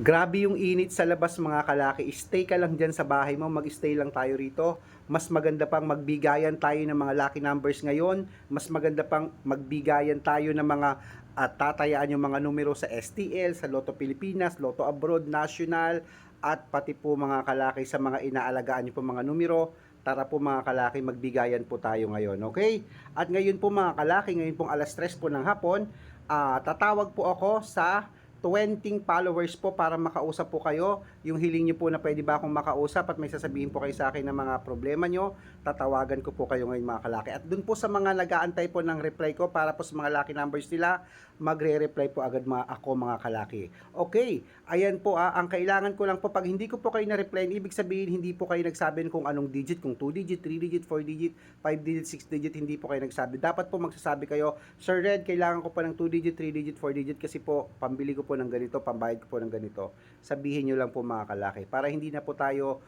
Grabe yung init sa labas mga kalaki. Stay ka lang dyan sa bahay mo. Mag-stay lang tayo rito. Mas maganda pang magbigayan tayo ng mga lucky numbers ngayon. Mas maganda pang magbigayan tayo ng mga at tatayaan yung mga numero sa STL, sa Lotto Pilipinas, Lotto Abroad, National, at pati po mga kalaki sa mga inaalagaan nyo po mga numero. Tara po mga kalaki, magbigayan po tayo ngayon, okay? At ngayon po mga kalaki, ngayon pong alas 3 po ng hapon, ah, tatawag po ako sa 20 followers po para makausap po kayo. Yung hiling nyo po na pwede ba akong makausap at may sasabihin po kayo sa akin ng mga problema nyo, tatawagan ko po kayo ngayon mga kalaki. At dun po sa mga nag-aantay po ng reply ko para po sa mga lucky numbers nila, magre-reply po agad mga ako mga kalaki. Okay, ayan po ah, ang kailangan ko lang po pag hindi ko po kayo na-reply, ibig sabihin hindi po kayo nagsabi kung anong digit, kung 2 digit, 3 digit, 4 digit, 5 digit, 6 digit, hindi po kayo nagsabi. Dapat po magsasabi kayo, Sir Red, kailangan ko pa ng 2 digit, 3 digit, 4 digit kasi po pambili ko po ng ganito, pambayad ko po ng ganito. Sabihin nyo lang po mga kalaki. Para hindi na po tayo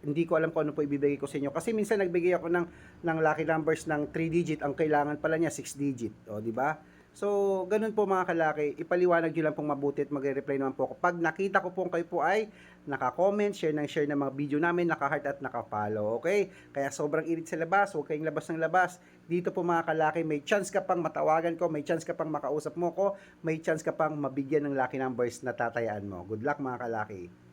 hindi ko alam kung ano po ibibigay ko sa inyo. Kasi minsan nagbigay ako ng ng lucky numbers ng 3 digit. Ang kailangan pala niya 6 digit. O di ba So, ganun po mga kalaki, ipaliwanag nyo lang pong mabuti at magre-reply naman po ako. Pag nakita ko po kayo po ay naka-comment, share ng share ng mga video namin, naka-heart at naka-follow, okay? Kaya sobrang init sa labas, huwag kayong labas ng labas. Dito po mga kalaki, may chance ka pang matawagan ko, may chance ka pang makausap mo ko, may chance ka pang mabigyan ng lucky numbers na tatayaan mo. Good luck mga kalaki.